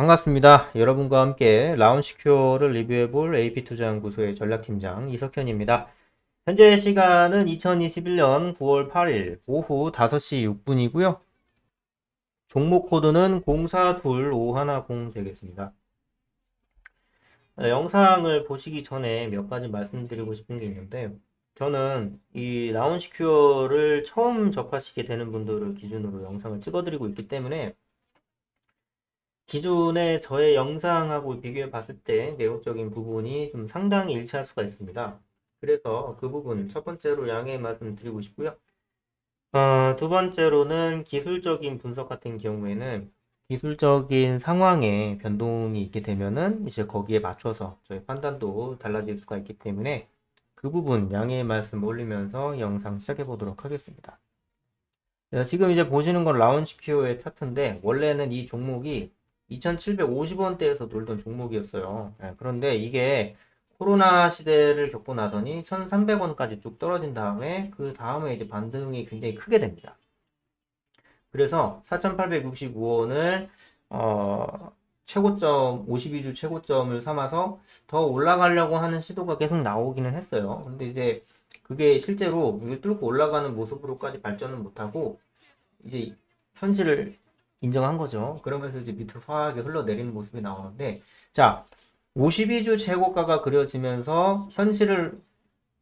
반갑습니다. 여러분과 함께 라운시큐어를 리뷰해볼 AP투자연구소의 전략팀장 이석현입니다. 현재 시간은 2021년 9월 8일 오후 5시 6분이고요. 종목 코드는 042510 되겠습니다. 어, 영상을 보시기 전에 몇 가지 말씀드리고 싶은 게 있는데 저는 이 라운시큐어를 처음 접하시게 되는 분들을 기준으로 영상을 찍어드리고 있기 때문에 기존의 저의 영상하고 비교해 봤을 때 내용적인 부분이 좀 상당히 일치할 수가 있습니다. 그래서 그 부분 첫 번째로 양해 말씀 드리고 싶고요. 어, 두 번째로는 기술적인 분석 같은 경우에는 기술적인 상황에 변동이 있게 되면은 이제 거기에 맞춰서 저희 판단도 달라질 수가 있기 때문에 그 부분 양해 말씀 올리면서 영상 시작해 보도록 하겠습니다. 자, 지금 이제 보시는 건 라운치큐어의 차트인데 원래는 이 종목이 2,750원대에서 놀던 종목이었어요. 예, 그런데 이게 코로나 시대를 겪고 나더니 1,300원까지 쭉 떨어진 다음에 그 다음에 이제 반등이 굉장히 크게 됩니다. 그래서 4,865원을 어, 최고점 52주 최고점을 삼아서 더 올라가려고 하는 시도가 계속 나오기는 했어요. 근데 이제 그게 실제로 이걸 뚫고 올라가는 모습으로까지 발전은 못하고 이제 현실을 인정한 거죠. 그러면서 이제 밑으로 화하게 흘러내리는 모습이 나오는데, 자, 52주 최고가가 그려지면서 현실을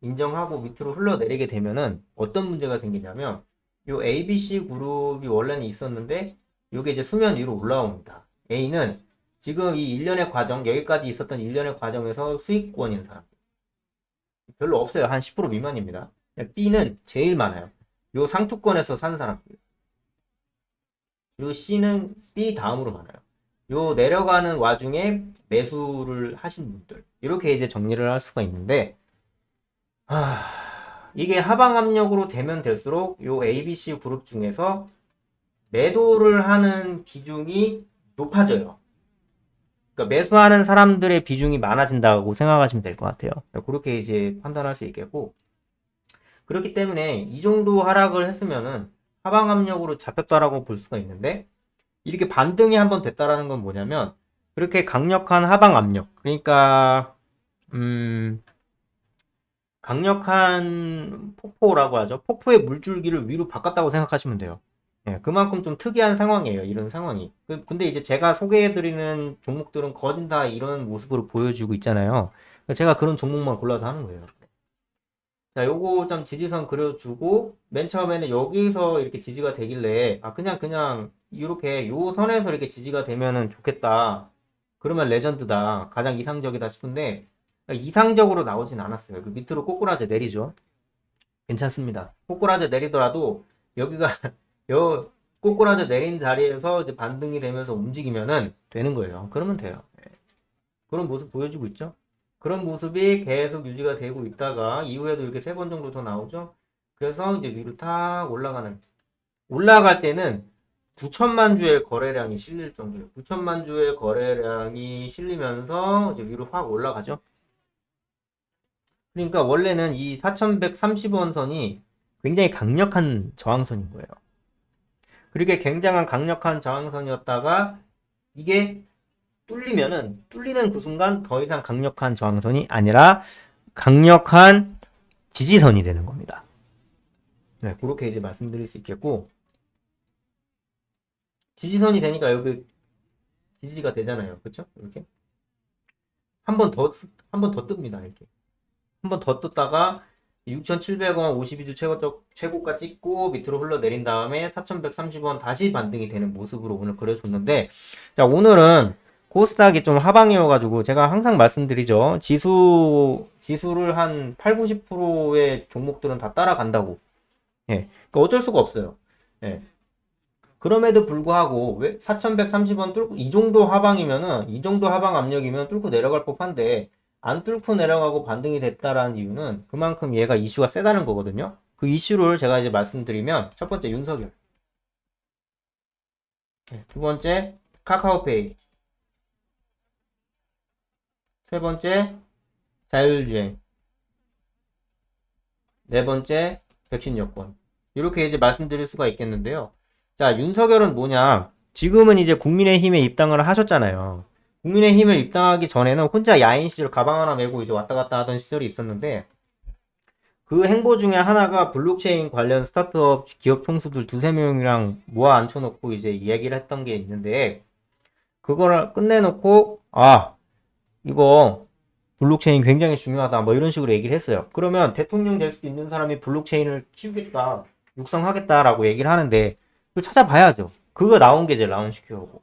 인정하고 밑으로 흘러내리게 되면은 어떤 문제가 생기냐면, 요 ABC 그룹이 원래는 있었는데, 요게 이제 수면 위로 올라옵니다. A는 지금 이 일련의 과정, 여기까지 있었던 일련의 과정에서 수익권인 사람. 별로 없어요. 한 10% 미만입니다. B는 제일 많아요. 요 상투권에서 산 사람들. 그리고 C는 B 다음으로 많아요. 요 내려가는 와중에 매수를 하신 분들 이렇게 이제 정리를 할 수가 있는데 하... 이게 하방 압력으로 되면 될수록 요 ABC 그룹 중에서 매도를 하는 비중이 높아져요. 그러니까 매수하는 사람들의 비중이 많아진다고 생각하시면 될 것 같아요. 그렇게 이제 판단할 수 있겠고 그렇기 때문에 이 정도 하락을 했으면은 하방 압력으로 잡혔다라고 볼 수가 있는데 이렇게 반등이 한번 됐다라는 건 뭐냐면 그렇게 강력한 하방 압력 그러니까 음 강력한 폭포라고 하죠. 폭포의 물줄기를 위로 바꿨다고 생각하시면 돼요. 예, 그만큼 좀 특이한 상황이에요 이런 상황이. 그, 근데 이제 제가 소개해드리는 종목들은 거진 다 이런 모습으로 보여주고 있잖아요. 제가 그런 종목만 골라서 하는 거예요 자, 요거 좀 지지선 그려주고, 맨 처음에는 여기서 이렇게 지지가 되길래, 아, 그냥, 그냥, 이렇게, 요 선에서 이렇게 지지가 되면은 좋겠다. 그러면 레전드다. 가장 이상적이다 싶은데, 이상적으로 나오진 않았어요. 그 밑으로 꼬꾸라져 내리죠. 괜찮습니다. 꼬꾸라져 내리더라도, 여기가, 요, 꼬꾸라져 내린 자리에서 이제 반등이 되면서 움직이면은 되는 거예요. 그러면 돼요. 예. 그런 모습 보여주고 있죠. 그런 모습이 계속 유지가 되고 있다가 이후에도 이렇게 세 번 정도 더 나오죠. 그래서 이제 위로 탁 올라가는 올라갈 때는 9천만 주의 거래량이 실릴 정도예요. 9천만 주의 거래량이 실리면서 이제 위로 확 올라가죠. 그러니까 원래는 이 4130원 선이 굉장히 강력한 저항선인 거예요. 그렇게 굉장한 강력한 저항선이었다가 이게 뚫리면은 뚫리는 그 순간 더 이상 강력한 저항선이 아니라 강력한 지지선이 되는 겁니다. 네, 그렇게 이제 말씀드릴 수 있겠고 지지선이 되니까 여기 지지가 되잖아요. 그렇죠? 이렇게 한 번 더 한 번 더 뜹니다. 이렇게 한 번 더 떴다가 6,700원 52주 최고, 최고가 찍고 밑으로 흘러내린 다음에 4,130원 다시 반등이 되는 모습으로 오늘 그려줬는데 자 오늘은 코스닥이 좀 하방이어가지고 제가 항상 말씀드리죠. 지수, 지수를 한 8, 90%의 종목들은 다 따라간다고. 예. 그러니까 어쩔 수가 없어요. 예. 그럼에도 불구하고 왜 4,130원 뚫고 이 정도 하방이면은 이 정도 하방 압력이면 뚫고 내려갈 법한데 안 뚫고 내려가고 반등이 됐다라는 이유는 그만큼 얘가 이슈가 세다는 거거든요. 그 이슈를 제가 이제 말씀드리면 첫 번째 윤석열. 예, 두 번째 카카오페이. 세 번째, 자율주행. 네 번째, 백신 여권. 이렇게 이제 말씀드릴 수가 있겠는데요. 자, 윤석열은 뭐냐? 지금은 이제 국민의힘에 입당을 하셨잖아요. 국민의힘을 입당하기 전에는 혼자 야인 시절 가방 하나 메고 이제 왔다 갔다 하던 시절이 있었는데 그 행보 중에 하나가 블록체인 관련 스타트업 기업 총수들 두세 명이랑 모아 앉혀놓고 이제 이야기를 했던 게 있는데 그거를 끝내놓고 아 이거 블록체인 굉장히 중요하다 뭐 이런 식으로 얘기를 했어요. 그러면 대통령 될 수도 있는 사람이 블록체인을 키우겠다 육성하겠다라고 얘기를 하는데 그걸 찾아봐야죠. 그거 나온 게 이제 라운시큐어고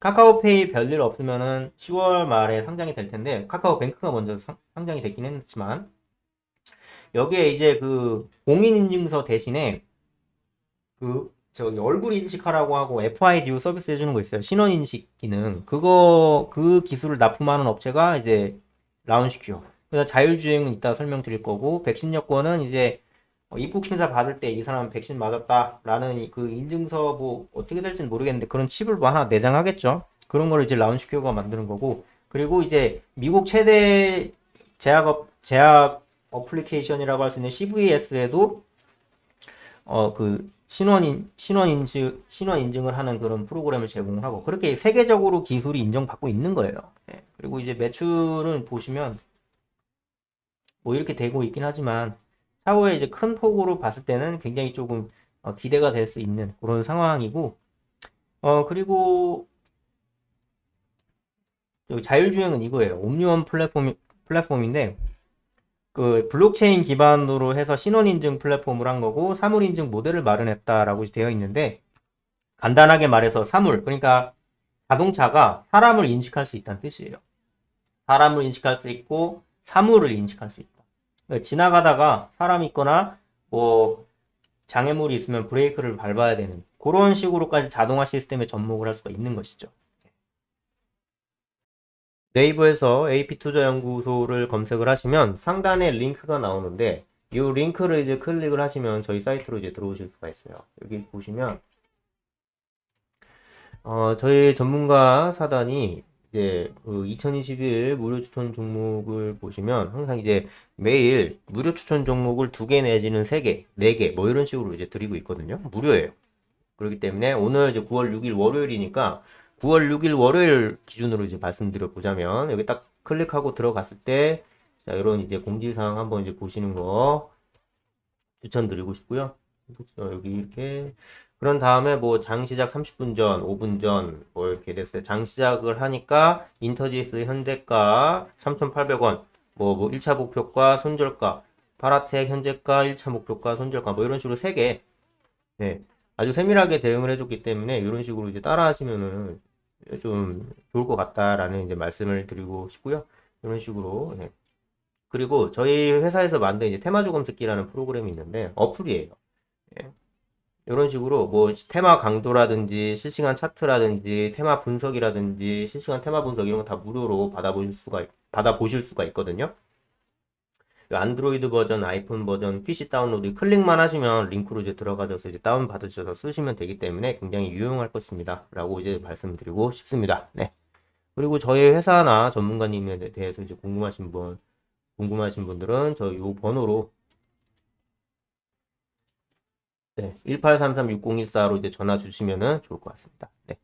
카카오페이 별일 없으면은 10월 말에 상장이 될 텐데 카카오뱅크가 먼저 상, 상장이 됐긴 했지만 여기에 이제 그 공인인증서 대신에 그 저기 얼굴 인식하라고 하고 FIDO 서비스 해주는 거 있어요. 신원 인식 기능. 그거 그 기술을 납품하는 업체가 이제 라운시큐어. 그래서 자율주행은 이따 설명드릴 거고 백신 여권은 이제 어, 입국 심사 받을 때 이 사람 백신 맞았다라는 이- 그 인증서 뭐 어떻게 될지는 모르겠는데 그런 칩을 뭐 하나 내장하겠죠. 그런 거를 이제 라운시큐어가 만드는 거고 그리고 이제 미국 최대 제약 제약 어플리케이션이라고 할 수 있는 CVS에도 어 그 신원 신원 인증 신원 인증을 하는 그런 프로그램을 제공을 하고 그렇게 세계적으로 기술이 인정받고 있는 거예요. 예. 그리고 이제 매출은 보시면 뭐 이렇게 되고 있긴 하지만 차후에 이제 큰 폭으로 봤을 때는 굉장히 조금 어, 기대가 될 수 있는 그런 상황이고 어 그리고 자율주행은 이거예요. 옴니원 플랫폼 플랫폼인데 그 블록체인 기반으로 해서 신원 인증 플랫폼을 한 거고 사물 인증 모델을 마련했다라고 되어 있는데 간단하게 말해서 사물 그러니까 자동차가 사람을 인식할 수 있다는 뜻이에요. 사람을 인식할 수 있고 사물을 인식할 수 있다. 그러니까 지나가다가 사람이 있거나 뭐 장애물이 있으면 브레이크를 밟아야 되는 그런 식으로까지 자동화 시스템에 접목을 할 수가 있는 것이죠. 네이버에서 AP투자연구소를 검색을 하시면 상단에 링크가 나오는데 이 링크를 이제 클릭을 하시면 저희 사이트로 이제 들어오실 수가 있어요. 여기 보시면 어, 저희 전문가 사단이 이제 그 2021 무료 추천 종목을 보시면 항상 이제 매일 무료 추천 종목을 두 개 내지는 세 개, 네 개, 뭐 이런 식으로 이제 드리고 있거든요. 무료예요. 그렇기 때문에 오늘 이제 9월 6일 월요일이니까 9월 6일 월요일 기준으로 이제 말씀드려 보자면 여기 딱 클릭하고 들어갔을 때 자, 이런 이제 공지사항 한번 이제 보시는 거 추천드리고 싶고요. 어, 여기 이렇게 그런 다음에 뭐 장 시작 30분 전, 5분 전 뭐 이렇게 됐을 때 장 시작을 하니까 인터지스 현재가 3,800원, 뭐, 뭐 1차 목표가 손절가, 파라텍 현재가 1차 목표가 손절가 뭐 이런 식으로 세 개. 네. 아주 세밀하게 대응을 해줬기 때문에 이런 식으로 이제 따라 하시면은 좀 좋을 것 같다라는 이제 말씀을 드리고 싶고요. 이런 식으로. 네. 그리고 저희 회사에서 만든 이제 테마주 검색기라는 프로그램이 있는데 어플이에요. 예. 이런 식으로 뭐 테마 강도라든지 실시간 차트라든지 테마 분석이라든지 실시간 테마 분석 이런 거 다 무료로 받아보실 수가 있- 받아보실 수가 있거든요. 그 안드로이드 버전, 아이폰 버전, PC 다운로드 클릭만 하시면 링크로 이제 들어가셔서 이제 다운 받으셔서 쓰시면 되기 때문에 굉장히 유용할 것입니다. 라고 이제 말씀드리고 싶습니다. 네. 그리고 저희 회사나 전문가님에 대해서 이제 궁금하신 분, 궁금하신 분들은 저희 요 번호로 네, 1833-6014로 이제 전화 주시면은 좋을 것 같습니다. 네.